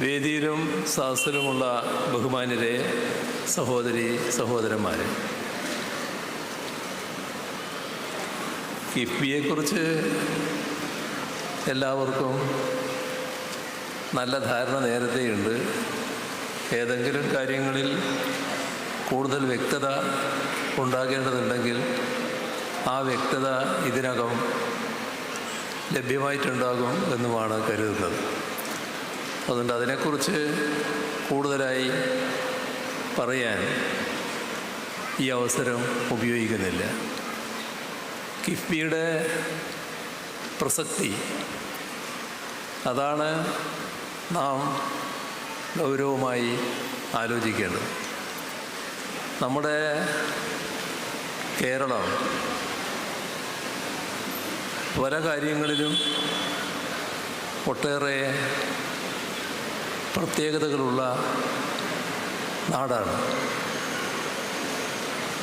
വേദിയിലും സഹസ്രമുള്ള ബഹുമാന്യരെ സഹോദരി സഹോദരന്മാരെ. കിഫ്ബിയെക്കുറിച്ച് എല്ലാവർക്കും നല്ല ധാരണ നേരത്തെയുണ്ട്. ഏതെങ്കിലും കാര്യങ്ങളിൽ കൂടുതൽ വ്യക്തത ഉണ്ടാകേണ്ടതുണ്ടെങ്കിൽ ആ വ്യക്തത ഇതിനകം ലഭ്യമായിട്ടുണ്ടാകും എന്നുമാണ് കരുതുന്നത്. അതുകൊണ്ട് അതിനെക്കുറിച്ച് കൂടുതലായി പറയാൻ ഈ അവസരം ഉപയോഗിക്കുന്നില്ല. കിഫ്ബിയുടെ പ്രസക്തി അതാണ് നാം ഗൗരവമായി ആലോചിക്കേണ്ടത്. നമ്മുടെ കേരളം പല കാര്യങ്ങളിലും ഒട്ടേറെ പ്രത്യേകതകളുള്ള നാടാണ്.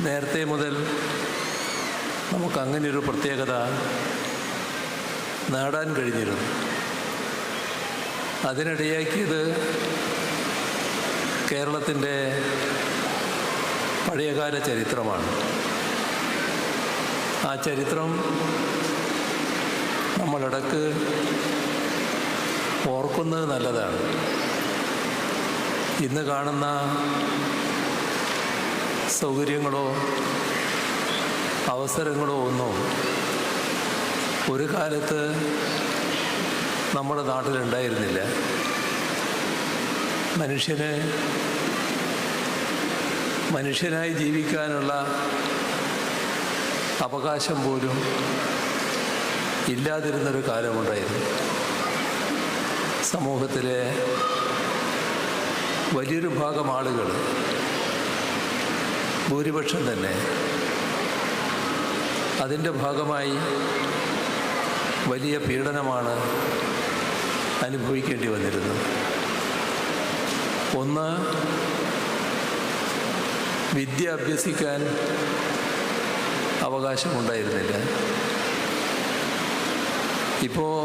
നേരത്തെ മുതൽ നമുക്ക് അങ്ങനെയൊരു പ്രത്യേകത നേടാൻ കഴിഞ്ഞിരുന്നു. അതിനിടയാക്കിയത് കേരളത്തിന്റെ പഴയകാല ചരിത്രമാണ്. ആ ചരിത്രം നമ്മളിടക്ക് ഓർക്കുന്നത് നല്ലതാണ്. ഇന്ന് കാണുന്ന സൗകര്യങ്ങളോ അവസരങ്ങളോ ഒന്നോ ഒരു കാലത്ത് നമ്മുടെ നാട്ടിലുണ്ടായിരുന്നില്ല. മനുഷ്യന് മനുഷ്യനായി ജീവിക്കാനുള്ള അവകാശം പോലും ഇല്ലാതിരുന്നൊരു കാലമുണ്ടായിരുന്നു. സമൂഹത്തിലെ വലിയൊരു ഭാഗം ആളുകൾ ഭൂരിപക്ഷം തന്നെ അതിന്റെ ഭാഗമായി വലിയ പീഡനമാണ് അനുഭവിക്കേണ്ടി വന്നിരുന്നത്. ഒന്ന് വിദ്യ അഭ്യസിക്കാൻ അവകാശമുണ്ടായിരുന്നില്ല. ഇപ്പോൾ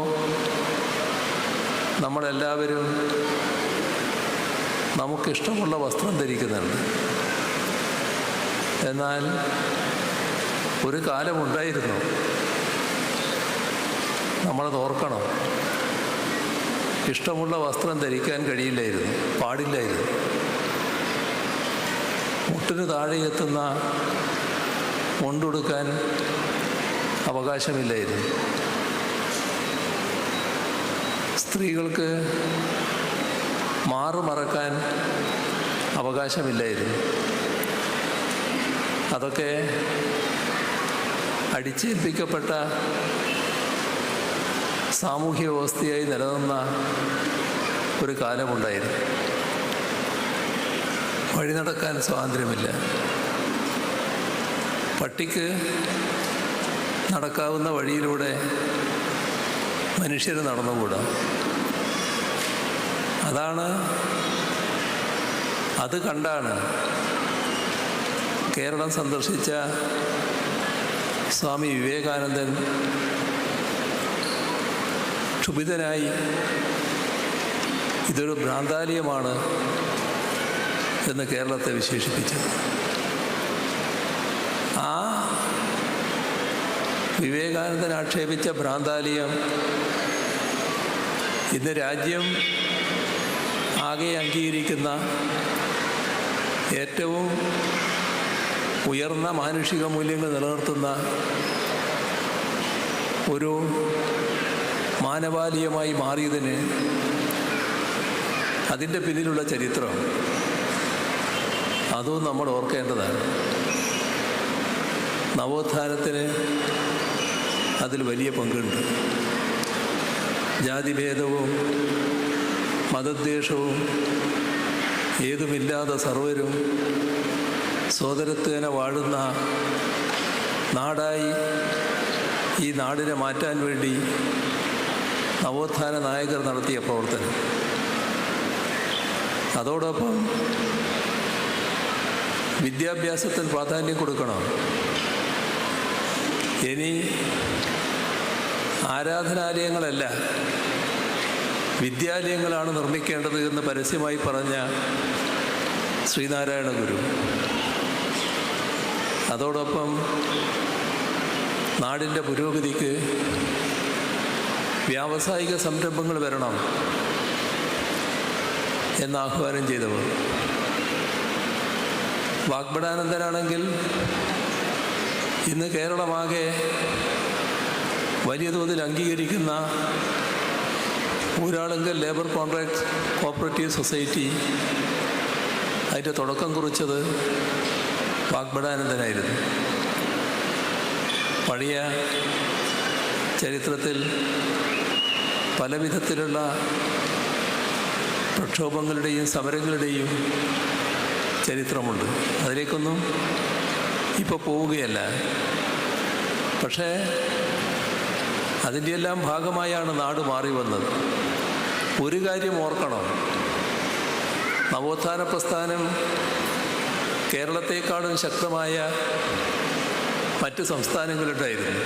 നമ്മളെല്ലാവരും നമുക്കിഷ്ടമുള്ള വസ്ത്രം ധരിക്കുന്നുണ്ട്. എന്നാൽ ഒരു കാലമുണ്ടായിരുന്നു. നമ്മളത് ഓർക്കണം. ഇഷ്ടമുള്ള വസ്ത്രം ധരിക്കാൻ കഴിയില്ലായിരുന്നു പാടില്ലായിരുന്നു. മുട്ടിന് താഴെ എത്തുന്ന മുണ്ടുടുക്കാൻ അവകാശമില്ലായിരുന്നു. സ്ത്രീകൾക്ക് മാറുമറക്കാൻ അവകാശമില്ലായിരുന്നു. അതൊക്കെ അടിച്ചേൽപ്പിക്കപ്പെട്ട സാമൂഹ്യ വ്യവസ്ഥയായി നിലനിന്ന ഒരു കാലമുണ്ടായിരുന്നു. വഴി നടക്കാൻ സ്വാതന്ത്ര്യമില്ല. പട്ടിക്ക് നടക്കാവുന്ന വഴിയിലൂടെ മനുഷ്യർ നടന്നുകൂടാ. അതാണ്. അത് കണ്ടാണ് കേരളം സന്ദർശിച്ച സ്വാമി വിവേകാനന്ദൻ ക്ഷുഭിതനായി ഇതൊരു ഭ്രാന്താലയമാണ് എന്ന് കേരളത്തെ വിശേഷിപ്പിച്ചത്. ആ വിവേകാനന്ദൻ ആക്ഷേപിച്ച ഭ്രാന്താലയം ഇന്ന് രാജ്യം ആകെ അംഗീകരിക്കുന്ന ഏറ്റവും ഉയർന്ന മാനുഷിക മൂല്യങ്ങൾ നിലനിർത്തുന്ന ഒരു മാനവാലിയമായി മാറിയതിന് അതിന്റെ പിന്നിലുള്ള ചരിത്രം അതും നമ്മൾ ഓർക്കേണ്ടതാണ്. നവോത്ഥാനത്തിന് അതിൽ വലിയ പങ്കുണ്ട്. ജാതിഭേദവും മതദ്വേഷവും ഏതുമില്ലാതെ സർവരും സോദരത്വേന വാഴുന്ന നാടായി ഈ നാടിനെ മാറ്റാൻ വേണ്ടി നവോത്ഥാന നായകർ നടത്തിയ പ്രവർത്തനം. അതോടൊപ്പം വിദ്യാഭ്യാസത്തിന് പ്രാധാന്യം കൊടുക്കണം. ഇനി ആരാധനാലയങ്ങളല്ല വിദ്യാലയങ്ങളാണ് നിർമ്മിക്കേണ്ടത് എന്ന് പരസ്യമായി പറഞ്ഞ ശ്രീനാരായണ ഗുരു. അതോടൊപ്പം നാടിന്റെ പുരോഗതിക്ക് വ്യാവസായിക സംരംഭങ്ങൾ വരണം എന്ന് ആഹ്വാനം ചെയ്തവർ. വാഗ്ബടാനന്ദനാണെങ്കിൽ ഇന്ന് കേരളമാകെ വലിയ തോതിൽ അംഗീകരിക്കുന്ന Uralungal labour contract cooperative society അതിന്റെ തുടക്കം കുറിച്ചത് വാഗ്ബടാനന്ദനായിരുന്നു പഴയ ചരിത്രത്തിൽ പല വിധത്തിലുള്ള പ്രക്ഷോഭങ്ങളുടെയും സമരങ്ങളുടെയും ചരിത്രമുണ്ട്. അതിലേക്കൊന്നും ഇപ്പോൾ പോവുകയല്ല. പക്ഷേ അതിന്റെ എല്ലാം ഭാഗമായാണ് നാട് മാറി വന്നത്. ഒരു കാര്യം ഓർക്കണം. നവോത്ഥാന പ്രസ്ഥാനം കേരളത്തെക്കാളും ശക്തമായ മറ്റ് സംസ്ഥാനങ്ങളുണ്ടായിരുന്നു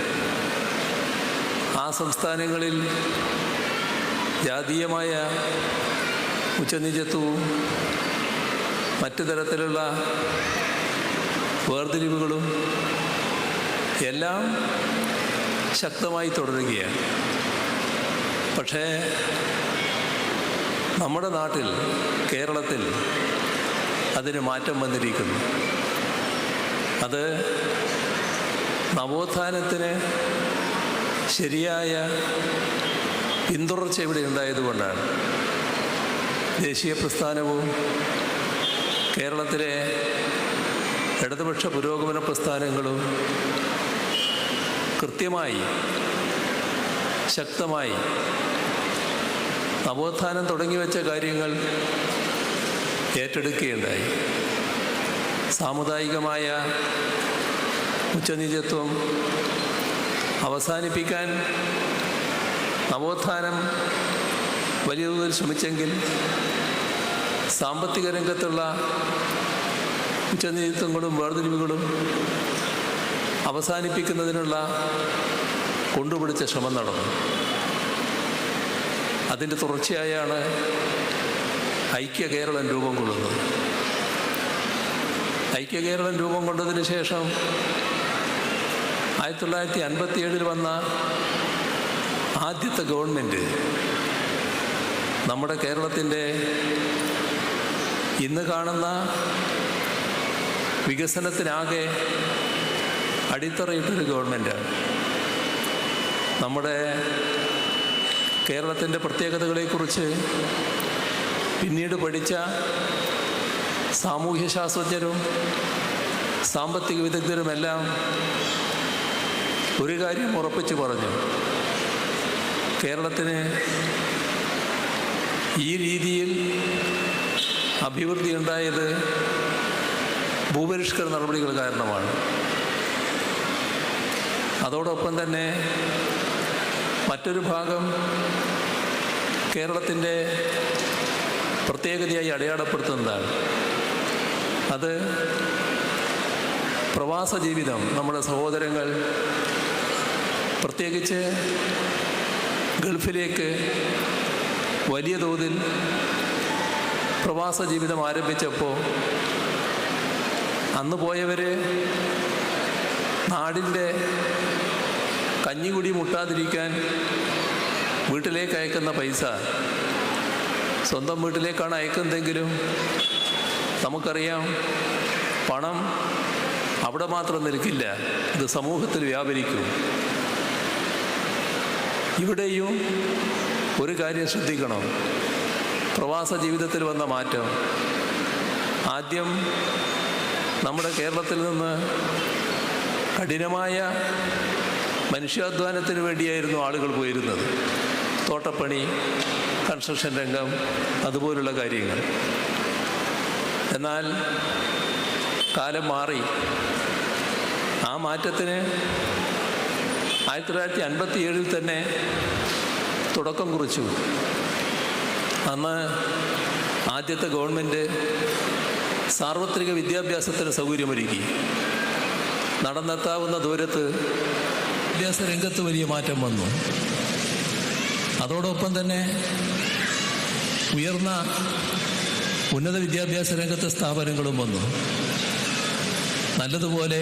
ആ സംസ്ഥാനങ്ങളിൽ ജാതീയമായ ഉച്ചനിജത്വവും മറ്റു തരത്തിലുള്ള വേർതിരിവുകളും എല്ലാം ശക്തമായി തുടരുകയാണ്. പക്ഷേ നമ്മുടെ നാട്ടിൽ കേരളത്തിൽ അതിന് മാറ്റം വന്നിരിക്കുന്നു. അത് നവോത്ഥാനത്തിന് ശരിയായ പിന്തുടർച്ച ഇവിടെ ഉണ്ടായതുകൊണ്ടാണ്. ദേശീയ പ്രസ്ഥാനവും കേരളത്തിലെ ഇടതുപക്ഷ പുരോഗമന പ്രസ്ഥാനങ്ങളും കൃത്യമായി ശക്തമായി നവോത്ഥാനം തുടങ്ങി വെച്ച കാര്യങ്ങൾ ഏറ്റെടുക്കുകയുണ്ടായി. സാമുദായികമായ ഉച്ചനീചത്വം അവസാനിപ്പിക്കാൻ നവോത്ഥാനം വലിയ തോതിൽ ശ്രമിച്ചെങ്കിൽ സാമ്പത്തിക രംഗത്തുള്ള ഉച്ചനീതിത്വങ്ങളും വേർതിരിവുകളും അവസാനിപ്പിക്കുന്നതിനുള്ള കൊണ്ടുപിടിച്ച ശ്രമം നടന്നു. അതിന്റെ തുടർച്ചയായാണ് ഐക്യ കേരളം രൂപം കൊള്ളുന്നത്. ഐക്യ കേരളം രൂപം കൊണ്ടതിന് ശേഷം ആയിരത്തി തൊള്ളായിരത്തി അൻപത്തി ഏഴിൽ വന്ന ആദ്യത്തെ ഗവൺമെന്റ് നമ്മുടെ കേരളത്തിന്റെ ഇന്ന് കാണുന്ന വികസനത്തിനാകെ അടിത്തറയിട്ടൊരു ഗവൺമെന്റാണ് നമ്മുടെ കേരളത്തിന്റെ പ്രത്യേകതകളെക്കുറിച്ച് പിന്നീട് പഠിച്ച സാമൂഹ്യ ശാസ്ത്രജ്ഞരും സാമ്പത്തിക വിദഗ്ധരുമെല്ലാം ഒരു കാര്യം ഉറപ്പിച്ചു പറഞ്ഞു. കേരളത്തിന് ഈ രീതിയിൽ അഭിവൃദ്ധി ഉണ്ടായത് ഭൂപരിഷ്കരണ നടപടികൾ കാരണമാണ്. അതോടൊപ്പം തന്നെ മറ്റൊരു ഭാഗം കേരളത്തിന്റെ പ്രത്യേകതയായി അടയാളപ്പെടുത്തുന്നതാണ്. അത് പ്രവാസ ജീവിതം. നമ്മുടെ സഹോദരങ്ങൾ പ്രത്യേകിച്ച് ഗൾഫിലേക്ക് വലിയ തോതിൽ പ്രവാസ ജീവിതം ആരംഭിച്ചപ്പോൾ അന്ന് പോയവർ നാടിന്റെ കഞ്ഞികുടി മുട്ടാതിരിക്കാൻ വീട്ടിലേക്ക് അയക്കുന്ന പൈസ. സ്വന്തം വീട്ടിലേക്കാണ് അയക്കുന്നതെങ്കിലും നമുക്കറിയാം പണം അവിടെ മാത്രം നിൽക്കില്ല ഇത് സമൂഹത്തിൽ വ്യാപരിക്കും. ഇവിടെയും ഒരു കാര്യം ശ്രദ്ധിക്കണം. പ്രവാസ ജീവിതത്തിൽ വന്ന മാറ്റം. ആദ്യം നമ്മുടെ കേരളത്തിൽ നിന്ന് കഠിനമായ മനുഷ്യാധ്വാനത്തിന് വേണ്ടിയായിരുന്നു ആളുകൾ പോയിരുന്നത്. തോട്ടപ്പണി കൺസ്ട്രക്ഷൻ രംഗം അതുപോലുള്ള കാര്യങ്ങൾ. എന്നാൽ കാലം മാറി. ആ മാറ്റത്തിന് ആയിരത്തി തൊള്ളായിരത്തി അൻപത്തി ഏഴിൽ തന്നെ തുടക്കം കുറിച്ചു. അന്ന് ആദ്യത്തെ ഗവൺമെന്റ് സാർവത്രിക വിദ്യാഭ്യാസത്തിന് സൗകര്യമൊരുക്കി. നടന്നെത്താവുന്ന ദൂരത്ത് വിദ്യാഭ്യാസ രംഗത്ത് വലിയ മാറ്റം വന്നു. അതോടൊപ്പം തന്നെ ഉയർന്ന ഉന്നത വിദ്യാഭ്യാസ രംഗത്തെ സ്ഥാപനങ്ങളും വന്നു. നല്ലതുപോലെ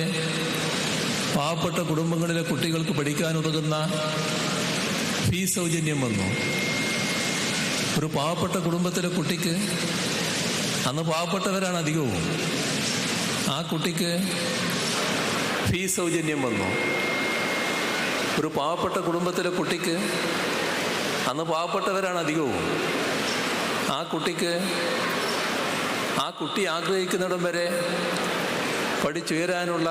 പാവപ്പെട്ട കുടുംബങ്ങളിലെ കുട്ടികൾക്ക് പഠിക്കാനുതകുന്ന ഫീ സൗജന്യം വന്നു. ഒരു പാവപ്പെട്ട കുടുംബത്തിലെ കുട്ടിക്ക് അന്ന് പാവപ്പെട്ടവരാണ് അധികവും. ആ കുട്ടിക്ക് ഫീ സൗജന്യം വന്നു. ഒരു പാവപ്പെട്ട കുടുംബത്തിലെ കുട്ടിക്ക് അന്ന് പാവപ്പെട്ടവരാണ് അധികവും. ആ കുട്ടിക്ക് ആ കുട്ടി ആഗ്രഹിക്കുന്നിടം വരെ പഠിച്ചുയരാനുള്ള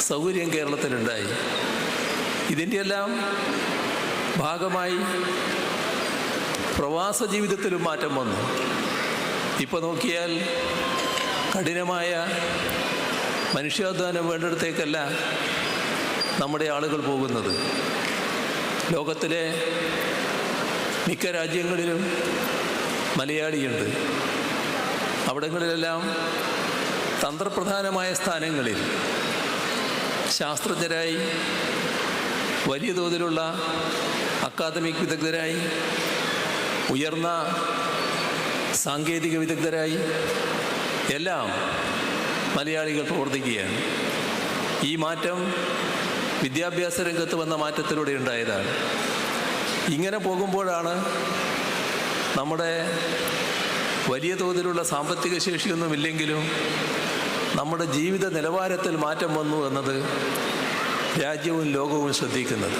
സൗകര്യം കേരളത്തിലുണ്ടായി. ഇതിന്റെയെല്ലാം ഭാഗമായി പ്രവാസ ജീവിതത്തിലും മാറ്റം വന്നു. ഇപ്പോൾ നോക്കിയാൽ കഠിനമായ മനുഷ്യാധ്വാനം വേണ്ടിടത്തേക്കല്ല നമ്മുടെ ആളുകൾ പോകുന്നത്. ലോകത്തിലെ മിക്ക രാജ്യങ്ങളിലും മലയാളിയുണ്ട്. അവിടങ്ങളിലെല്ലാം തന്ത്രപ്രധാനമായ സ്ഥാനങ്ങളിൽ ശാസ്ത്രജ്ഞരായി വലിയ തോതിലുള്ള അക്കാദമിക് വിദഗ്ധരായി ഉയർന്ന സാങ്കേതിക വിദഗ്ധരായി എല്ലാം മലയാളികൾ പ്രവർത്തിക്കുകയാണ്. ഈ മാറ്റം വിദ്യാഭ്യാസ രംഗത്ത് വന്ന മാറ്റത്തിലൂടെ ഉണ്ടായതാണ്. ഇങ്ങനെ പോകുമ്പോഴാണ് നമ്മുടെ വലിയ തോതിലുള്ള സാമ്പത്തിക ശേഷിയൊന്നുമില്ലെങ്കിലും നമ്മുടെ ജീവിത നിലവാരത്തിൽ മാറ്റം വന്നു എന്നത് രാജ്യവും ലോകവും ശ്രദ്ധിക്കുന്നത്.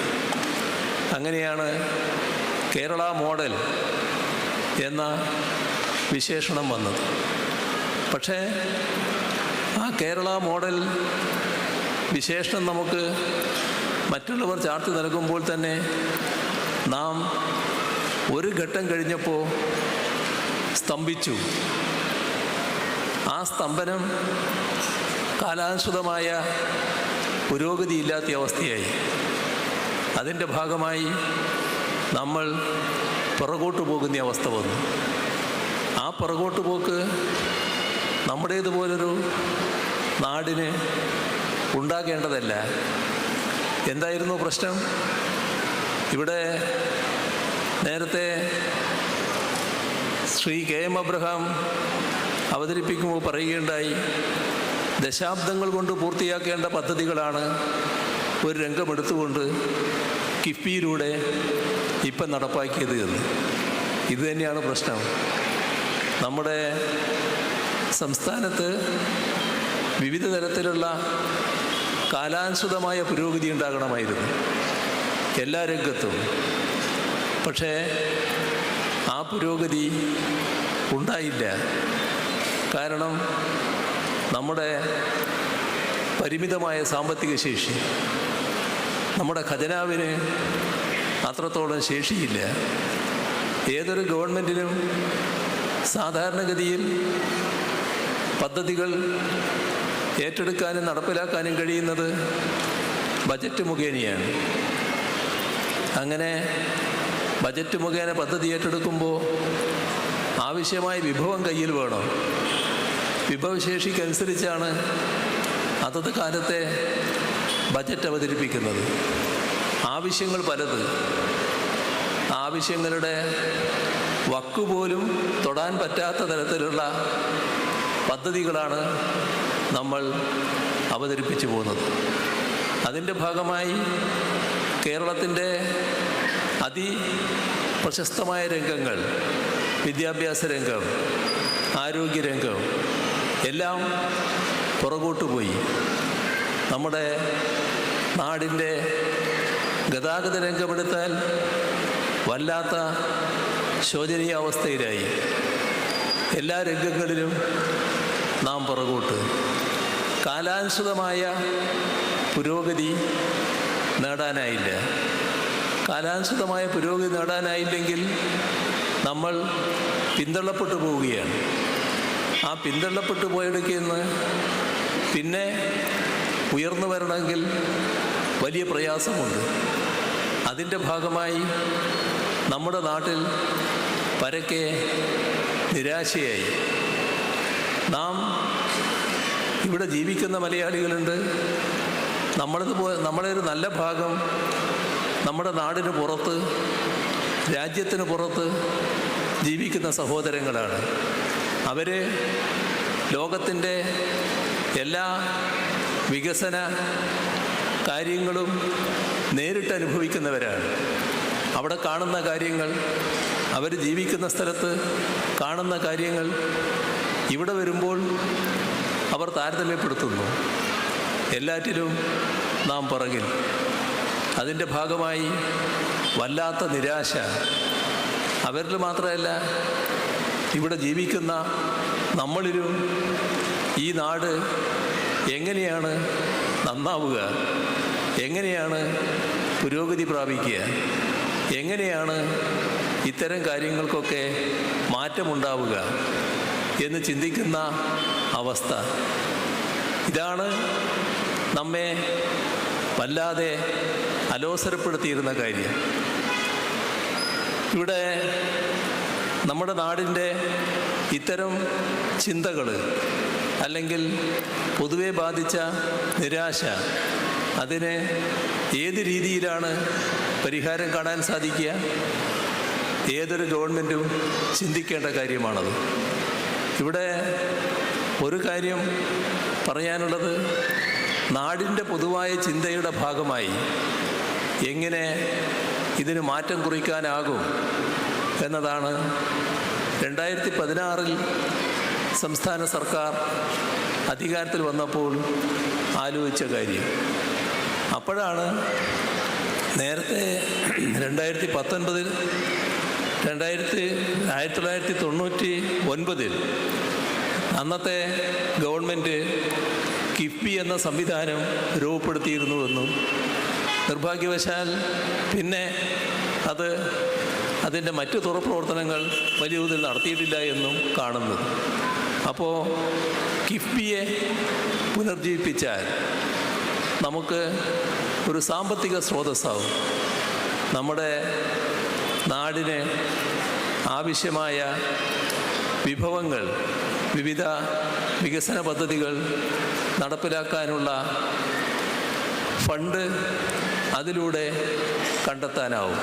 അങ്ങനെയാണ് കേരള മോഡൽ എന്ന വിശേഷണം വന്നത്. പക്ഷേ ആ കേരള മോഡൽ വിശേഷണം നമുക്ക് മറ്റുള്ളവർ ചാർത്തി നൽകുമ്പോൾ തന്നെ നാം ഒരു ഘട്ടം കഴിഞ്ഞപ്പോൾ സ്തംഭിച്ചു. ആ സ്തംഭനം കാലാനുസൃതമായ പുരോഗതിയില്ലാത്ത അവസ്ഥയായി. അതിന്റെ ഭാഗമായി നമ്മൾ പുറകോട്ട് പോകുന്ന അവസ്ഥ വന്നു. ആ പുറകോട്ട് പോക്ക് നമ്മുടേതുപോലൊരു നാടിന് ഉണ്ടാകേണ്ടതല്ല എന്തായിരുന്നു പ്രശ്നം? ഇവിടെ നേരത്തെ ശ്രീ കെ എം അബ്രഹാം അവതരിപ്പിക്കുമ്പോൾ പറയുകയുണ്ടായി ദശാബ്ദങ്ങൾ കൊണ്ട് പൂർത്തിയാക്കേണ്ട പദ്ധതികളാണ് ഒരു രംഗമെടുത്തുകൊണ്ട് കിഫ്ബിയിലൂടെ ഇപ്പം നടപ്പാക്കിയത് എന്ന്. ഇതുതന്നെയാണ് പ്രശ്നം. നമ്മുടെ സംസ്ഥാനത്ത് വിവിധ തരത്തിലുള്ള കാലാനുസൃതമായ പുരോഗതി ഉണ്ടാകണമായിരുന്നു. എല്ലാ രംഗത്തും. പക്ഷേ ആ പുരോഗതി ഉണ്ടായില്ല. കാരണം നമ്മുടെ പരിമിതമായ സാമ്പത്തിക ശേഷി നമ്മുടെ ഖജനാവിന് അത്രത്തോളം ശേഷിയില്ല. ഏതൊരു ഗവൺമെന്റിനും സാധാരണഗതിയിൽ പദ്ധതികൾ ഏറ്റെടുക്കാനും നടപ്പിലാക്കാനും കഴിയുന്നത് ബജറ്റ് മുഖേനയാണ്. അങ്ങനെ ബജറ്റ് മുഖേന പദ്ധതി ഏറ്റെടുക്കുമ്പോൾ ആവശ്യമായ വിഭവം കയ്യിൽ വേണം? വിഭവശേഷിക്കനുസരിച്ചാണ് അതത് കാലത്തെ ബജറ്റ് അവതരിപ്പിക്കുന്നത്. ആവശ്യങ്ങൾ പലത്. ആവശ്യങ്ങളുടെ വക്കുപോലും തൊടാൻ പറ്റാത്ത തരത്തിലുള്ള പദ്ധതികളാണ് നമ്മൾ അവതരിപ്പിച്ചു പോകുന്നത്. അതിന്റെ ഭാഗമായി കേരളത്തിന്റെ അതി പ്രശസ്തമായ രംഗങ്ങൾ വിദ്യാഭ്യാസ രംഗം ആരോഗ്യരംഗം എല്ലാം പുറകോട്ട് പോയി. നമ്മുടെ നാടിന്റെ ഗതാഗത രംഗമെടുത്താൽ വല്ലാത്ത ശോചനീയ അവസ്ഥയിലായി എല്ലാ രംഗങ്ങളിലും നാം പുറകോട്ട് കാലാനുസൃതമായ പുരോഗതി നേടാനായില്ല. കാലാനുസൃതമായ പുരോഗതി നേടാനായില്ലെങ്കിൽ നമ്മൾ പിന്തള്ളപ്പെട്ടു പോവുകയാണ്. ആ പിന്തള്ളപ്പെട്ടു പോയെടുക്കുന്ന പിന്നെ ഉയർന്നു വരണമെങ്കിൽ വലിയ പ്രയാസമുണ്ട്. അതിന്റെ ഭാഗമായി നമ്മുടെ നാട്ടിൽ പരക്കെ നിരാശയായി. നാം ഇവിടെ ജീവിക്കുന്ന മലയാളികളുണ്ട്. നമ്മളത് നമ്മളെ ഒരു നല്ല ഭാഗം നമ്മുടെ നാടിന് പുറത്ത് രാജ്യത്തിന് പുറത്ത് ജീവിക്കുന്ന സഹോദരങ്ങളാണ്. അവർ ലോകത്തിന്റെ എല്ലാ വികസന കാര്യങ്ങളും നേരിട്ട് അനുഭവിക്കുന്നവരാണ്. അവിടെ കാണുന്ന കാര്യങ്ങൾ അവർ ജീവിക്കുന്ന സ്ഥലത്ത് കാണുന്ന കാര്യങ്ങൾ ഇവിടെ വരുമ്പോൾ അവർ താരതമ്യപ്പെടുത്തുന്നു. എല്ലാറ്റിലും നാം പുറകിൽ. അതിന്റെ ഭാഗമായി വല്ലാത്ത നിരാശ. അവരിൽ മാത്രമല്ല ഇവിടെ ജീവിക്കുന്ന നമ്മളിലും ഈ നാട് എങ്ങനെയാണ് നന്നാവുക? എങ്ങനെയാണ് പുരോഗതി പ്രാപിക്കുക? എങ്ങനെയാണ് ഇത്തരം കാര്യങ്ങൾക്കൊക്കെ മാറ്റമുണ്ടാവുക? എന്ന് ചിന്തിക്കുന്ന അവസ്ഥ. ഇതാണ് നമ്മെ വല്ലാതെ അലോസരപ്പെടുത്തിയിരുന്ന കാര്യം. ഇവിടെ നമ്മുടെ നാടിന്റെ ഇത്തരം ചിന്തകൾ അല്ലെങ്കിൽ പൊതുവെ ബാധിച്ച നിരാശ അതിന് ഏത് രീതിയിലാണ് പരിഹാരം കാണാൻ സാധിക്കുക? ഏതൊരു ഗവൺമെന്റും ചിന്തിക്കേണ്ട കാര്യമാണത്. ഇവിടെ ഒരു കാര്യം പറയാനുള്ളത് നാടിന്റെ പൊതുവായ ചിന്തയുടെ ഭാഗമായി എങ്ങനെ ഇതിന് മാറ്റം കുറിക്കാനാകും എന്നതാണ് രണ്ടായിരത്തി പതിനാറിൽ സംസ്ഥാന സർക്കാർ അധികാരത്തിൽ വന്നപ്പോൾ ആലോചിച്ച കാര്യം. അപ്പോഴാണ് നേരത്തെ രണ്ടായിരത്തി പത്തൊൻപതിൽ രണ്ടായിരത്തി ആയിരത്തി തൊള്ളായിരത്തി തൊണ്ണൂറ്റി ഒൻപതിൽ അന്നത്തെ ഗവൺമെന്റ് കിഫ്ബി എന്ന സംവിധാനം രൂപപ്പെടുത്തിയിരുന്നുവെന്നും നിർഭാഗ്യവശാൽ പിന്നെ അത് അതിന്റെ മറ്റു തുറപ്രവർത്തനങ്ങൾ വലിയ തോതിൽ നടത്തിയിട്ടില്ല എന്നും കാണുന്നത് അപ്പോൾ കിഫ്ബിയെ പുനർജീവിപ്പിച്ചാൽ നമുക്ക് ഒരു സാമ്പത്തിക സ്രോതസ്സാവും. നമ്മുടെ നാടിന് ആവശ്യമായ വിഭവങ്ങൾ വിവിധ വികസന പദ്ധതികൾ നടപ്പിലാക്കാനുള്ള ഫണ്ട് അതിലൂടെ കണ്ടെത്താനാവും.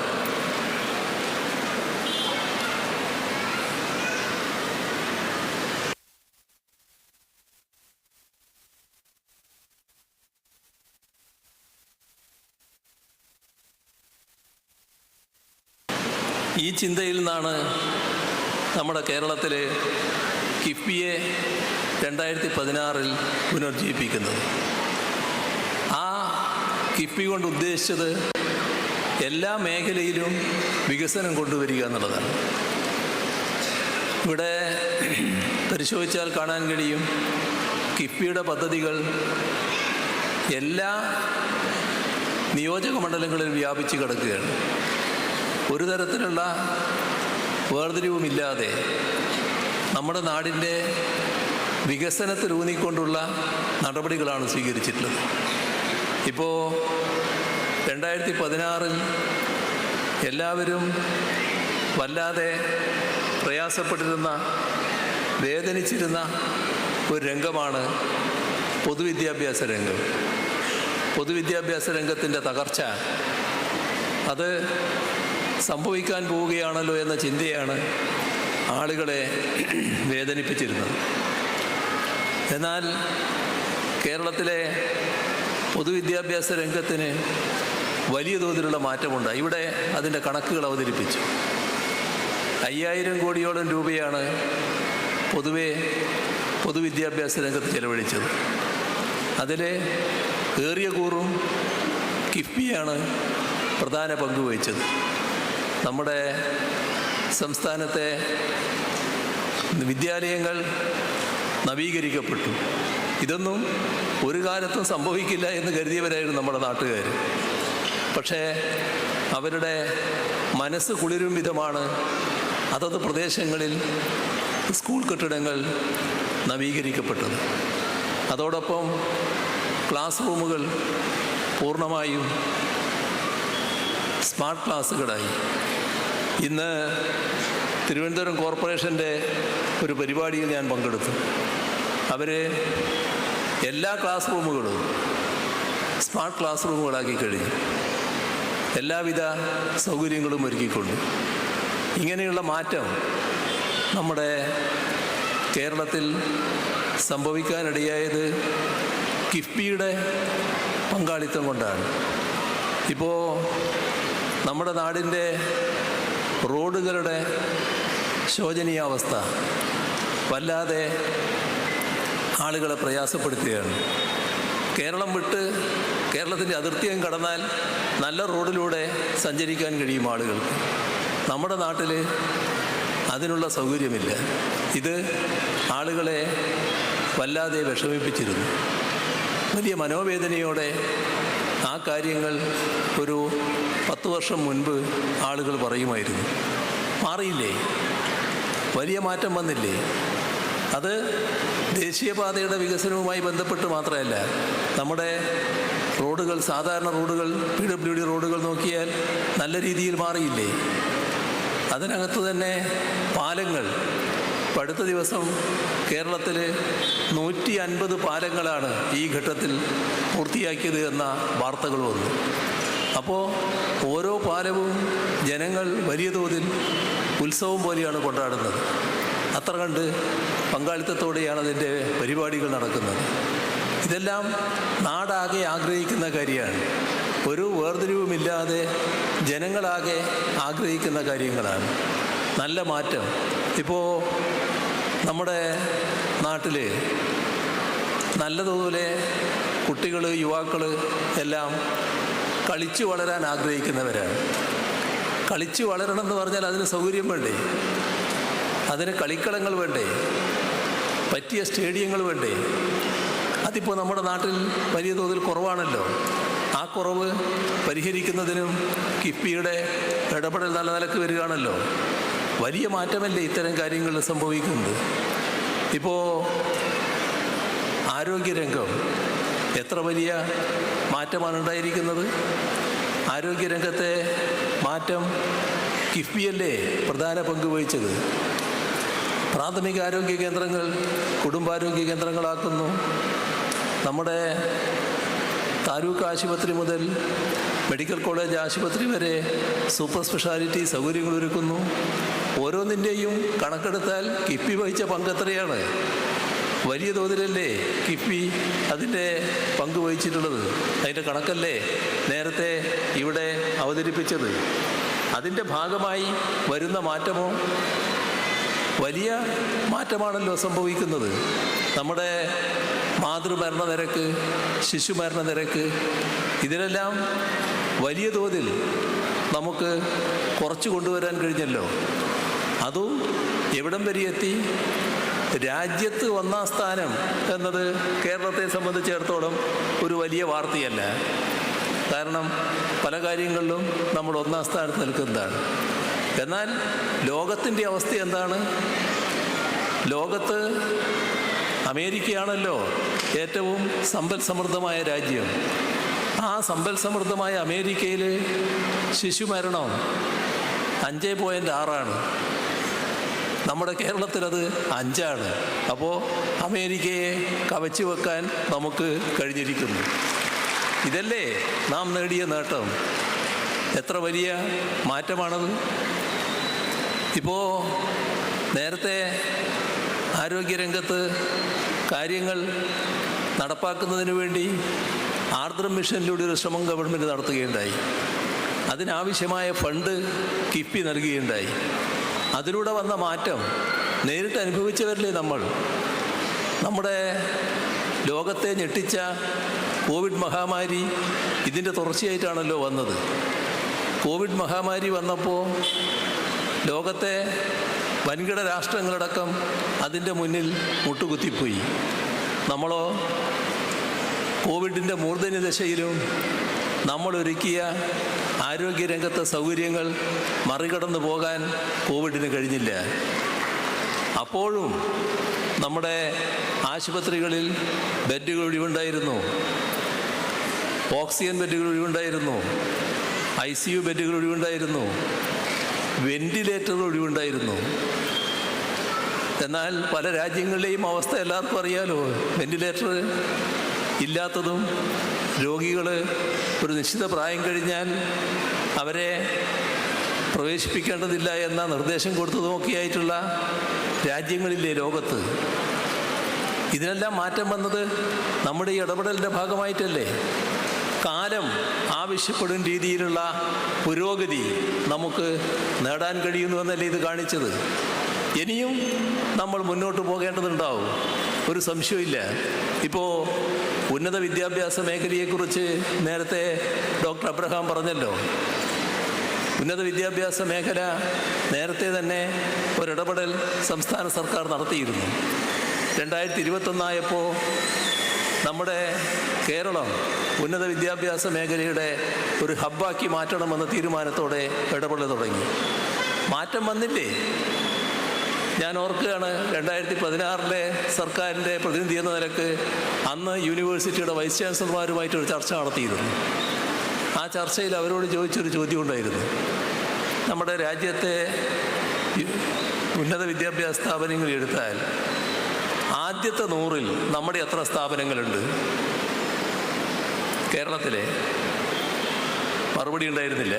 ചിന്തയിൽ നിന്നാണ് നമ്മുടെ കേരളത്തിലെ കിഫ്ബിയെ രണ്ടായിരത്തി പതിനാറിൽ പുനർജീവിപ്പിക്കുന്നത്. ആ കിഫ്ബി കൊണ്ട് ഉദ്ദേശിച്ചത് എല്ലാ മേഖലയിലും വികസനം കൊണ്ടുവരിക എന്നുള്ളതാണ്. ഇവിടെ പരിശോധിച്ചാൽ കാണാൻ കഴിയും കിഫ്ബിയുടെ പദ്ധതികൾ എല്ലാ നിയോജക മണ്ഡലങ്ങളിൽ വ്യാപിച്ച് കിടക്കുകയാണ്. ഒരു തരത്തിലുള്ള വേർതിരിവുമില്ലാതെ നമ്മുടെ നാടിന്റെ വികസനത്തിലൂന്നിക്കൊണ്ടുള്ള നടപടികളാണ് സ്വീകരിച്ചിട്ടുള്ളത്. ഇപ്പോൾ രണ്ടായിരത്തി പതിനാറിൽ എല്ലാവരും വല്ലാതെ പ്രയാസപ്പെട്ടിരുന്ന വേദനിച്ചിരുന്ന ഒരു രംഗമാണ് പൊതുവിദ്യാഭ്യാസ രംഗം. പൊതുവിദ്യാഭ്യാസ രംഗത്തിന്റെ തകർച്ച. അത് സംഭവിക്കാൻ പോവുകയാണല്ലോ എന്ന ചിന്തയാണ് ആളുകളെ വേദനിപ്പിച്ചിരുന്നത്. എന്നാൽ കേരളത്തിലെ പൊതുവിദ്യാഭ്യാസ രംഗത്തിന് വലിയ തോതിലുള്ള മാറ്റമുണ്ട്. ഇവിടെ അതിന്റെ കണക്കുകൾ അവതരിപ്പിച്ചു. അയ്യായിരം കോടിയോളം രൂപയാണ് പൊതുവെ പൊതുവിദ്യാഭ്യാസ രംഗത്ത് ചെലവഴിച്ചത്. അതിൽ ഏറിയ കൂറും കിഫ്ബിയാണ് പ്രധാന പങ്ക് വഹിച്ചത്. നമ്മുടെ സംസ്ഥാനത്തെ വിദ്യാലയങ്ങൾ നവീകരിക്കപ്പെട്ടു. ഇതൊന്നും ഒരു കാലത്തും സംഭവിക്കില്ല എന്ന് കരുതിയവരായിരുന്നു നമ്മുടെ നാട്ടുകാർ പക്ഷേ അവരുടെ മനസ്സ് കുളിരും വിധമാണ് അതത് പ്രദേശങ്ങളിൽ സ്കൂൾ കെട്ടിടങ്ങൾ നവീകരിക്കപ്പെട്ടത്. അതോടൊപ്പം ക്ലാസ് റൂമുകൾ പൂർണമായും സ്മാർട്ട് ക്ലാസ്സുകളായി. ഇന്ന് തിരുവനന്തപുരം കോർപ്പറേഷന്റെ ഒരു പരിപാടിയിൽ ഞാൻ പങ്കെടുത്തു. അവർ എല്ലാ ക്ലാസ് റൂമുകളും സ്മാർട്ട് ക്ലാസ് റൂമുകളാക്കി കഴിഞ്ഞു. എല്ലാവിധ സൗകര്യങ്ങളും ഒരുക്കിക്കൊണ്ട്. ഇങ്ങനെയുള്ള മാറ്റം നമ്മുടെ കേരളത്തിൽ സംഭവിക്കാനിടയായത് കിഫ്ബിയുടെ പങ്കാളിത്തം കൊണ്ടാണ്. ഇപ്പോൾ നമ്മുടെ നാടിന്റെ റോഡുകളുടെ ശോചനീയാവസ്ഥ വല്ലാതെ ആളുകളെ പ്രയാസപ്പെടുത്തുകയാണ്. കേരളം വിട്ട് കേരളത്തിന്റെ അതിർത്തിയും കടന്നാൽ നല്ല റോഡിലൂടെ സഞ്ചരിക്കാൻ കഴിയും ആളുകൾക്ക്. നമ്മുടെ നാട്ടിൽ അതിനുള്ള സൗകര്യമില്ല. ഇത് ആളുകളെ വല്ലാതെ വിഷമിപ്പിച്ചിരുന്നു. വലിയ മനോവേദനയോടെ കാര്യങ്ങൾ ഒരു പത്ത് വർഷം മുൻപ് ആളുകൾ പറയുമായിരുന്നു. മാറിയില്ലേ? വലിയ മാറ്റം വന്നില്ലേ? അത് ദേശീയപാതയുടെ വികസനവുമായി ബന്ധപ്പെട്ട് മാത്രമല്ല നമ്മുടെ റോഡുകൾ സാധാരണ റോഡുകൾ പി ഡബ്ല്യു ഡി റോഡുകൾ നോക്കിയാൽ നല്ല രീതിയിൽ മാറിയില്ലേ? അതിനകത്ത് തന്നെ പാലങ്ങൾ അടുത്ത ദിവസം കേരളത്തിൽ നൂറ്റി അൻപത് പാലങ്ങളാണ് ഈ ഘട്ടത്തിൽ പൂർത്തിയാക്കിയത് എന്ന വാർത്തകൾ വന്നു. അപ്പോൾ ഓരോ പാലവും ജനങ്ങൾ വലിയ തോതിൽ ഉത്സവം പോലെയാണ് കൊണ്ടാടുന്നത്. അത്ര കണ്ട് പങ്കാളിത്തത്തോടെയാണ് അതിന്റെ പരിപാടികൾ നടക്കുന്നത്. ഇതെല്ലാം നാടാകെ ആഗ്രഹിക്കുന്ന കാര്യമാണ്. ഒരു വേർതിരിവുമില്ലാതെ ജനങ്ങളാകെ ആഗ്രഹിക്കുന്ന കാര്യങ്ങളാണ്. നല്ല മാറ്റം. ഇപ്പോൾ നമ്മുടെ നാട്ടിൽ നല്ലതുപോലെ കുട്ടികൾ യുവാക്കൾ എല്ലാം കളിച്ചു വളരാൻ ആഗ്രഹിക്കുന്നവരാണ്. കളിച്ചു വളരണം എന്ന് പറഞ്ഞാൽ അതിന് സൗകര്യം വേണ്ടേ? അതിന് കളിക്കളങ്ങൾ വേണ്ടേ? പറ്റിയ സ്റ്റേഡിയങ്ങൾ വേണ്ടേ? അതിപ്പോൾ നമ്മുടെ നാട്ടിൽ വലിയ തോതിൽ കുറവാണല്ലോ. ആ കുറവ് പരിഹരിക്കുന്നതിനും കിഫ്ബിയുടെ ഇടപെടൽ നല്ല നിലയ്ക്ക് വരികയാണല്ലോ. വലിയ മാറ്റമല്ലേ ഇത്തരം കാര്യങ്ങൾ സംഭവിക്കുന്നത്? ഇപ്പോൾ ആരോഗ്യരംഗം എത്ര വലിയ മാറ്റമാണ് ഉണ്ടായിരിക്കുന്നത് ആരോഗ്യരംഗത്തെ മാറ്റം കിഫ്ബിയല്ലേ പ്രധാന പങ്ക് വഹിച്ചത്? പ്രാഥമിക ആരോഗ്യ കേന്ദ്രങ്ങൾ കുടുംബാരോഗ്യ കേന്ദ്രങ്ങളാക്കുന്നു. നമ്മുടെ താലൂക്ക് ആശുപത്രി മുതൽ മെഡിക്കൽ കോളേജ് ആശുപത്രി വരെ സൂപ്പർ സ്പെഷ്യാലിറ്റി സൗകര്യങ്ങൾ ഒരുക്കുന്നു. ഓരോന്നിന്റെയും കണക്കെടുത്താൽ കിഫ്ബി വഹിച്ച പങ്ക് എത്രയാണ്? വലിയ തോതിലല്ലേ കിഫ്ബി അതിന്റെ പങ്ക് വഹിച്ചിട്ടുള്ളത്? അതിന്റെ കണക്കല്ലേ നേരത്തെ ഇവിടെ അവതരിപ്പിച്ചത്? അതിന്റെ ഭാഗമായി വരുന്ന മാറ്റമോ? വലിയ മാറ്റമാണല്ലോ സംഭവിക്കുന്നത്. നമ്മുടെ മാതൃമരണ നിരക്ക് ശിശുമരണ നിരക്ക് ഇതിനെല്ലാം വലിയ തോതിൽ നമുക്ക് കുറച്ച് കൊണ്ടുവരാൻ കഴിഞ്ഞല്ലോ. അതും എവിടം വരെ എത്തി? രാജ്യത്ത് ഒന്നാം സ്ഥാനം എന്നത് കേരളത്തെ സംബന്ധിച്ചിടത്തോളം ഒരു വലിയ വാർത്തയല്ല. കാരണം പല കാര്യങ്ങളിലും നമ്മൾ ഒന്നാം സ്ഥാനത്ത് നിൽക്കുന്നതാണ്. എന്നാൽ ലോകത്തിന്റെ അവസ്ഥ എന്താണ്? ലോകത്ത് അമേരിക്കയാണല്ലോ ഏറ്റവും സമ്പൽ സമൃദ്ധമായ രാജ്യം. ആ സമ്പൽ സമൃദ്ധമായ അമേരിക്കയിൽ ശിശുമരണം അഞ്ച് പോയിന്റ് ആറാണ്. നമ്മുടെ കേരളത്തിലത് അഞ്ചാണ്. അപ്പോൾ അമേരിക്കയെ കവച്ചു വെക്കാൻ നമുക്ക് കഴിഞ്ഞിരിക്കുന്നു. ഇതല്ലേ നാം നേടിയ നേട്ടം. എത്ര വലിയ മാറ്റമാണത്? ഇപ്പോൾ നേരത്തെ ആരോഗ്യരംഗത്ത് കാര്യങ്ങൾ നടപ്പാക്കുന്നതിന് വേണ്ടി ആർദ്രം മിഷനിലൂടെ ഒരു ശ്രമം ഗവൺമെന്റ് നടത്തുകയുണ്ടായി. അതിനാവശ്യമായ ഫണ്ട് കിഫ്ബി നൽകുകയുണ്ടായി. അതിലൂടെ വന്ന മാറ്റം നേരിട്ട് അനുഭവിച്ചവരില്ലേ നമ്മൾ? നമ്മുടെ ലോകത്തെ ഞെട്ടിച്ച കോവിഡ് മഹാമാരി ഇതിന്റെ തുടർച്ചയായിട്ടാണല്ലോ വന്നത്. കോവിഡ് മഹാമാരി വന്നപ്പോൾ ലോകത്തെ വൻകിട രാഷ്ട്രങ്ങളടക്കം അതിന്റെ മുന്നിൽ മുട്ടുകുത്തിപ്പോയി. നമ്മളോ കോവിഡിന്റെ മൂർധന്യ ദശയിലും നമ്മളൊരുക്കിയ ആരോഗ്യരംഗത്തെ സൗകര്യങ്ങൾ മറികടന്നു പോകാൻ കോവിഡിന് കഴിഞ്ഞില്ല. അപ്പോഴും നമ്മുടെ ആശുപത്രികളിൽ ബെഡുകൾ ഒഴിവുണ്ടായിരുന്നു. ഓക്സിജൻ ബെഡുകൾ ഒഴിവുണ്ടായിരുന്നു. ഐ സി യു ബെഡുകൾ ഒഴിവുണ്ടായിരുന്നു. വെന്റിലേറ്റർ ഒഴിവുണ്ടായിരുന്നു. എന്നാൽ പല രാജ്യങ്ങളിലെയും അവസ്ഥ എല്ലാവർക്കും അറിയാലോ. വെന്റിലേറ്റർ ഇല്ലാത്തതും രോഗികൾ ഒരു നിശ്ചിത പ്രായം കഴിഞ്ഞാൽ അവരെ പ്രവേശിപ്പിക്കേണ്ടതില്ല എന്ന നിർദ്ദേശം കൊടുത്തു നോക്കിയായിട്ടുള്ള രാജ്യങ്ങളില്ലേ ലോകത്ത്. ഇതിനെല്ലാം മാറ്റം വന്നത് നമ്മുടെ ഈ ഇടപെടലിന്റെ ഭാഗമായിട്ടല്ലേ? കാലം ആവശ്യപ്പെടും രീതിയിലുള്ള പുരോഗതി നമുക്ക് നേടാൻ കഴിയുന്നു കഴിയുന്നുവെന്നല്ലേ ഇത് കാണിച്ചത്? ഇനിയും നമ്മൾ മുന്നോട്ട് പോകേണ്ടതുണ്ടാവും. ഒരു സംശയമില്ല ഇപ്പോൾ ഉന്നത വിദ്യാഭ്യാസ മേഖലയെക്കുറിച്ച് നേരത്തെ ഡോക്ടർ അബ്രഹാം പറഞ്ഞല്ലോ. ഉന്നത വിദ്യാഭ്യാസ മേഖല നേരത്തെ തന്നെ ഒരിടപെടൽ സംസ്ഥാന സർക്കാർ നടത്തിയിരുന്നു. രണ്ടായിരത്തി ഇരുപത്തൊന്നായപ്പോൾ നമ്മുടെ കേരളം ഉന്നത വിദ്യാഭ്യാസ മേഖലയുടെ ഒരു ഹബ്ബാക്കി മാറ്റണമെന്ന തീരുമാനത്തോടെ ഇടപെടൽ തുടങ്ങി. മാറ്റം വന്നില്ലേ? ഞാൻ ഓർക്കുകയാണ് രണ്ടായിരത്തി പതിനാറിലെ സർക്കാരിന്റെ പ്രതിനിധി എന്ന നിലയ്ക്ക് അന്ന് യൂണിവേഴ്സിറ്റിയുടെ വൈസ് ചാൻസലർമാരുമായിട്ടൊരു ചർച്ച നടത്തിയിരുന്നു. ആ ചർച്ചയിൽ അവരോട് ചോദിച്ചൊരു ചോദ്യം ഉണ്ടായിരുന്നു നമ്മുടെ രാജ്യത്തെ ഉന്നത വിദ്യാഭ്യാസ സ്ഥാപനങ്ങൾ എടുത്താൽ ആദ്യത്തെ നൂറിൽ നമ്മുടെ എത്ര സ്ഥാപനങ്ങളുണ്ട്? കേരളത്തിലെ? മറുപടി ഉണ്ടായിരുന്നില്ല.